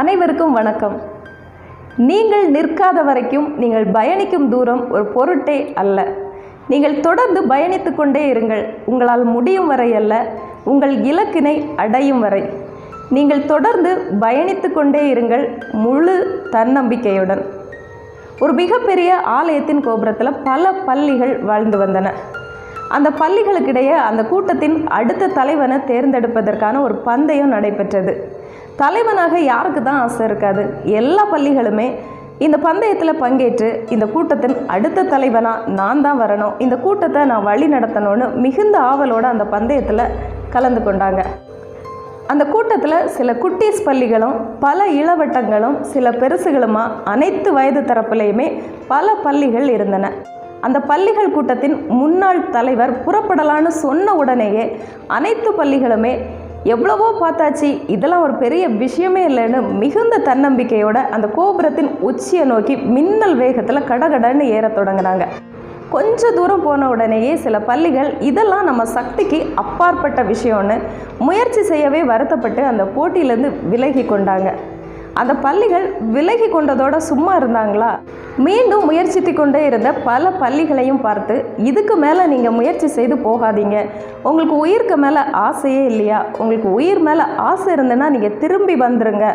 அனைவருக்கும் வணக்கம். நீங்கள் நிற்காத வரைக்கும் நீங்கள் பயணிக்கும் தூரம் ஒரு பொருட்டே அல்ல. நீங்கள் தொடர்ந்து பயணித்து கொண்டே இருங்கள். உங்களால் முடியும் வரை அல்ல உங்கள் இலக்கினை அடையும் வரை. நீங்கள் தொடர்ந்து பயணித்து கொண்டே இருங்கள் முழு தன்னம்பிக்கையுடன். ஒரு மிகப்பெரிய ஆலயத்தின் கோபுரத்தில் பல பள்ளிகள் வாழ்ந்து வந்தன. அந்த பள்ளிகளுக்கிடையே அந்த கூட்டத்தின் அடுத்த தலைவனை தேர்ந்தெடுப்பதற்கான ஒரு பந்தயம் நடைபெற்றது. தலைவனாக யாருக்கு தான் ஆசை இருக்காது? எல்லா பள்ளிகளுமே இந்த பந்தயத்தில் பங்கேற்று இந்த கூட்டத்தின் அடுத்த தலைவனாக நான் தான் வரணும். இந்த கூட்டத்தை நான் வழி நடத்தணும்னு மிகுந்த ஆவலோடு அந்த பந்தயத்தில் கலந்து கொண்டாங்க. அந்த கூட்டத்தில் சில குட்டீஸ் பள்ளிகளும் பல இளவட்டங்களும் சில பெருசுகளுமா அனைத்து வயது தரப்புலையுமே பல பள்ளிகள் இருந்தன. அந்த பள்ளிகள் கூட்டத்தின் முன்னாள் தலைவர் புறப்படலான்னு சொன்ன உடனேயே அனைத்து பள்ளிகளுமே எவ்வளவோ பார்த்தாச்சு. இதெல்லாம் ஒரு பெரிய விஷயமே இல்லைன்னு மிகுந்த தன்னம்பிக்கையோட அந்த கோபுரத்தின் உச்சியை நோக்கி மின்னல் வேகத்தில் கடகடன்னு ஏறத் தொடங்கினாங்க. கொஞ்ச தூரம் போன உடனேயே சில பள்ளிகள் இதெல்லாம் நம்ம சக்திக்கு அப்பாற்பட்ட விஷயம்னு முயற்சி செய்யவே வருத்தப்பட்டு அந்த போட்டியிலேருந்து விலகி கொண்டாங்க. அந்த பள்ளிகள் விலகி கொண்டதோட சும்மா இருந்தாங்களா? மீண்டும் முயற்சித்து கொண்டே இருந்த பல பள்ளிகளையும் பார்த்து இதுக்கு மேலே நீங்கள் முயற்சி செய்து போகாதீங்க. உங்களுக்கு உயிருக்கு மேலே ஆசையே இல்லையா? உங்களுக்கு உயிர் மேலே ஆசை இருந்ததுன்னா நீங்கள் திரும்பி வந்துருங்க.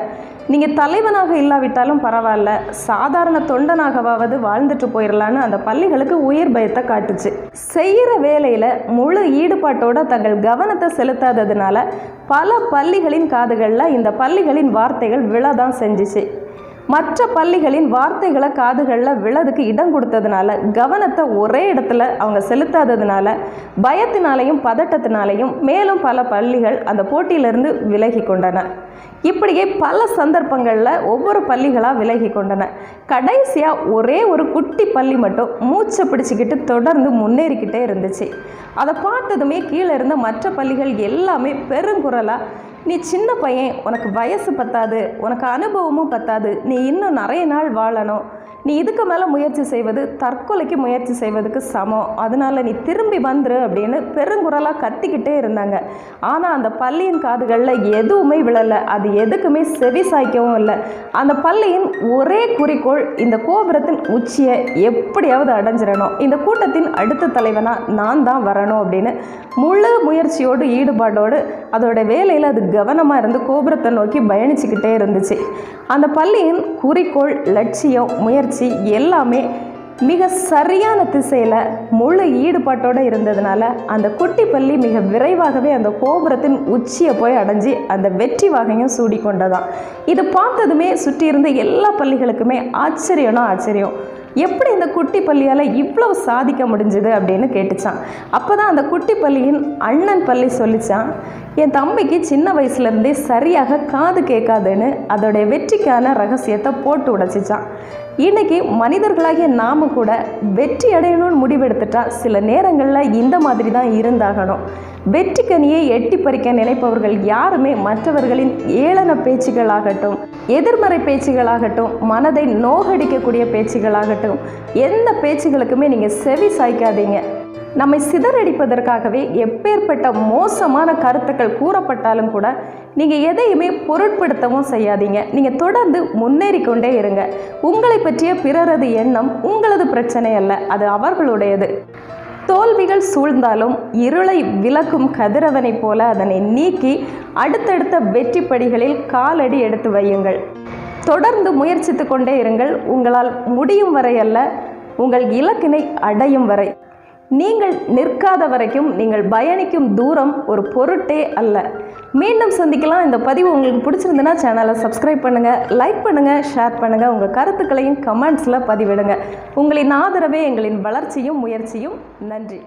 நீங்கள் தலைவனாக இல்லாவிட்டாலும் பரவாயில்ல. சாதாரண தொண்டனாகவாவது வாழ்ந்துட்டு போயிடலான்னு அந்த பள்ளிகளுக்கு உயிர் பயத்தை காட்டுச்சு. செய்கிற வேலையில் முழு ஈடுபாட்டோட தங்கள் கவனத்தை செலுத்தாததுனால பல பள்ளிகளின் காதுகளில் இந்த பள்ளிகளின் வார்த்தைகள் விழதான் செஞ்சுச்சு. மற்ற பள்ளிகளின் வார்த்தைகளை காதுகளில் விழதுக்கு இடம் கொடுத்ததுனால கவனத்தை ஒரே இடத்துல அவங்க செலுத்தாததுனால பயத்தினாலையும் பதட்டத்தினாலையும் மேலும் பல பள்ளிகள் அந்த போட்டியிலிருந்து விலகி கொண்டன. இப்படியே பல சந்தர்ப்பங்களில் ஒவ்வொரு பள்ளிகளாக விலகி கொண்டன. கடைசியாக ஒரே ஒரு குட்டி பள்ளி மட்டும் மூச்சை பிடிச்சிக்கிட்டு தொடர்ந்து முன்னேறிக்கிட்டே இருந்துச்சு. அதை பார்த்ததுமே கீழே இருந்த மற்ற பள்ளிகள் எல்லாமே பெருங்குரலாக நீ சின்ன பையன் உனக்கு வயசு பத்தாது உனக்கு அனுபவமும் பத்தாது நீ இன்னும் நிறைய நாள் வாழணும். நீ இதுக்கு மேலே முயற்சி செய்வது தற்கொலைக்கு முயற்சி செய்வதுக்கு சமம். அதனால நீ திரும்பி வந்துரு அப்படின்னு பெருங்குரலாக கத்திக்கிட்டே இருந்தாங்க. ஆனால் அந்த பள்ளியின் காதுகளில் எதுவுமே விழலை. அது எதுக்குமே செவி சாய்க்கவும் இல்லை. அந்த பள்ளியின் ஒரே குறிக்கோள் இந்த கோபுரத்தின் உச்சியை எப்படியாவது அடைஞ்சிடணும். இந்த கூட்டத்தின் அடுத்த தலைவனாக நான் தான் வரணும் அப்படின்னு முழு முயற்சியோடு ஈடுபாடோடு அதோட வேலையில் அது கவனமாக இருந்து கோபுரத்தை நோக்கி பயணிச்சுக்கிட்டே இருந்துச்சு. அந்த பள்ளியின் குறிக்கோள் லட்சியம் முயற்சி எல்லாமே மிக சரியான திசையில் முழு ஈடுபாட்டோடு இருந்ததுனால அந்த குட்டி பள்ளி மிக விரைவாகவே அந்த கோபுரத்தின் உச்சியை போய் அடைஞ்சு அந்த வெற்றி வாகையும் சூடி கொண்டதான் இது பார்த்ததுமே சுற்றி இருந்த எல்லா பள்ளிகளுக்குமே ஆச்சரியம்னா ஆச்சரியம். எப்படி இந்த குட்டி பள்ளியால் இவ்வளோ சாதிக்க முடிஞ்சுது அப்படின்னு கேட்டுச்சான் அப்போ தான் அந்த குட்டி பள்ளியின் அண்ணன் பள்ளி சொல்லிச்சான் என் தம்பிக்கு சின்ன வயசுலேருந்தே சரியாக காது கேட்காதுன்னு அதோடைய வெற்றிக்கான ரகசியத்தை போட்டு உடைச்சிச்சான். இன்னைக்கு மனிதர்களாகிய நாம கூட வெற்றி அடையணும்னு முடிவெடுத்துட்டா சில நேரங்களில் இந்த மாதிரி தான் இருந்தாகணும். வெற்றிக்கனியை எட்டி பறிக்க நினைப்பவர்கள் யாருமே மற்றவர்களின் ஏளன பேச்சுகளாகட்டும் எதிர்மறை பேச்சுகளாகட்டும் மனதை நோகடிக்கக்கூடிய பேச்சுகளாகட்டும் எந்த பேச்சுகளுக்குமே நீங்கள் செவி சாய்க்காதீங்க. நம்மை சிதறடிப்பதற்காகவே எப்பேற்பட்ட மோசமான கருத்துக்கள் கூறப்பட்டாலும் கூட நீங்கள் எதையுமே பொருட்படுத்தவும் செய்யாதீங்க. நீங்கள் தொடர்ந்து முன்னேறி கொண்டே இருங்க. உங்களை பற்றிய பிறரது எண்ணம் உங்களது பிரச்சனை அல்ல அது அவர்களுடையது. தோல்விகள் சூழ்ந்தாலும் இருளை விளக்கும் கதிரவனைப் போல அதனை நீக்கி அடுத்தடுத்த வெற்றி படிகளில் காலடி எடுத்து வையுங்கள். தொடர்ந்து முயற்சித்து கொண்டே இருங்கள். உங்களால் முடியும் வரை அல்ல உங்கள் இலக்கினை அடையும் வரை. நீங்கள் நிற்காத வரைக்கும் நீங்கள் பயணிக்கும் தூரம் ஒரு பொருட்டே அல்ல. மீண்டும் சந்திக்கலாம். இந்த பதிவு உங்களுக்கு பிடிச்சிருந்துன்னா சேனலை சப்ஸ்கிரைப் பண்ணுங்கள் லைக் பண்ணுங்கள் ஷேர் பண்ணுங்கள் உங்கள் கருத்துக்களையும் கமெண்ட்ஸில் பதிவிடுங்க. உங்களின் ஆதரவே எங்களின் வளர்ச்சியும் முயற்சியும். நன்றி.